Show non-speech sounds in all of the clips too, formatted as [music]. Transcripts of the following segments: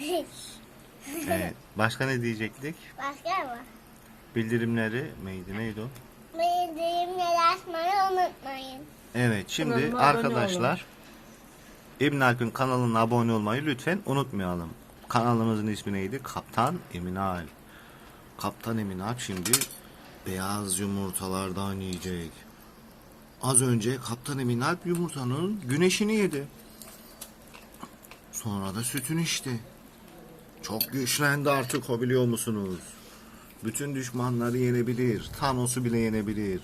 Evet. Evet. Başka ne diyecektik? Başka mı? Bildirimleri neydi neydi o? Bildirimleri açmayı unutmayın. Evet şimdi Kanalıma abone arkadaşlar İbn Alp'in kanalına abone olmayı lütfen unutmayalım. Kanalımızın ismi neydi? Kaptan Emin Alp. Kaptan Emin Alp şimdi beyaz yumurtalardan yiyecek. Az önce Kaptan Emin Alp yumurtanın güneşini yedi. Sonra da sütünü içti. Çok güçlendi artık o biliyor musunuz? Bütün düşmanları yenebilir. Thanos'u bile yenebilir.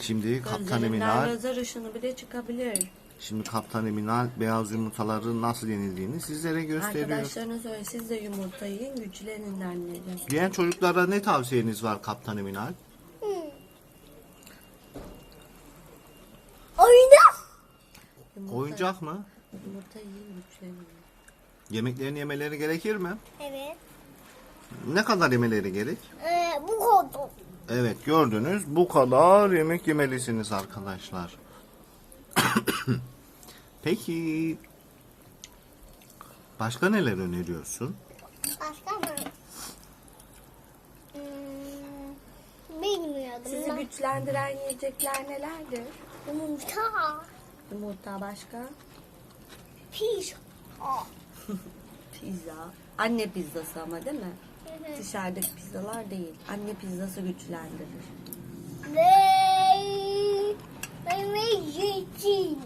Şimdi Kaptan Emin Gözlerinden Alp lazer ışını bile çıkabilir. Şimdi Kaptan Eminal beyaz yumurtaların nasıl yenildiğini sizlere gösteriyor. Arkadaşlarına söyle siz de yumurta yiyin güçlenin anneciğim. Diğer çocuklara ne tavsiyeniz var Kaptan Eminal? Yumurta, Oyuncak mı? Yumurta yiyin güçlenin. Yemeklerini yemeleri gerekir mi? Evet. Ne kadar yemeleri gerek? Ee, bu koltuk. Evet gördünüz bu kadar yemek yemelisiniz arkadaşlar. [coughs] Peki başka neler öneriyorsun? Başka mı? Hmm, bilmiyordum. Sizi ben. güçlendiren yiyecekler nelerdir? Yumurta. Yumurta başka? Piş. Aa. Pizza. Anne pizzası ama değil mi? Hı. Dışarıdaki pizzalar değil. Anne pizzası güçlendirir. Ve ve zeytin.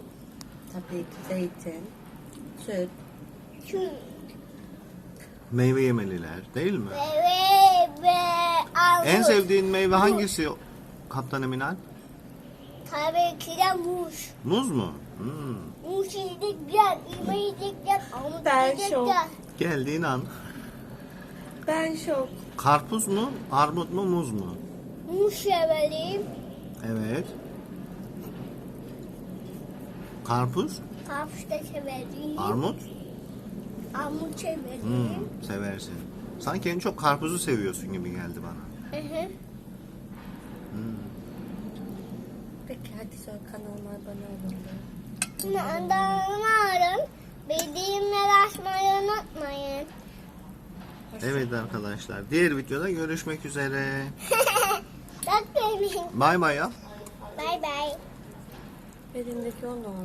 Tabii ki zeytin, süt, Tüm. Meyve yemeliler değil mi? Ve ve ve armut. En sevdiğin meyve hangisi Kaptan Eminal? Tabii ki de muz. Muz mu? Hmm. Muz yiyecekler, elma yiyecekler, armut Ben yiyecekler. Geldiğin an. Ben şok. Karpuz mu, armut mu, muz mu? Muz severim. Evet. Karpuz, Karpuz da severim. armut. Armut severim. Hmm, seversin. Sanki en çok karpuzu seviyorsun gibi geldi bana. Hı hı. Hadi sonra kanalıma abone olun. Nandarın bildirimleri açmayı unutmayın. Evet arkadaşlar. Diğer videoda görüşmek üzere. [laughs] Çok sevdim. Bay bay ya. Bay bay. Elindeki o ne oldu?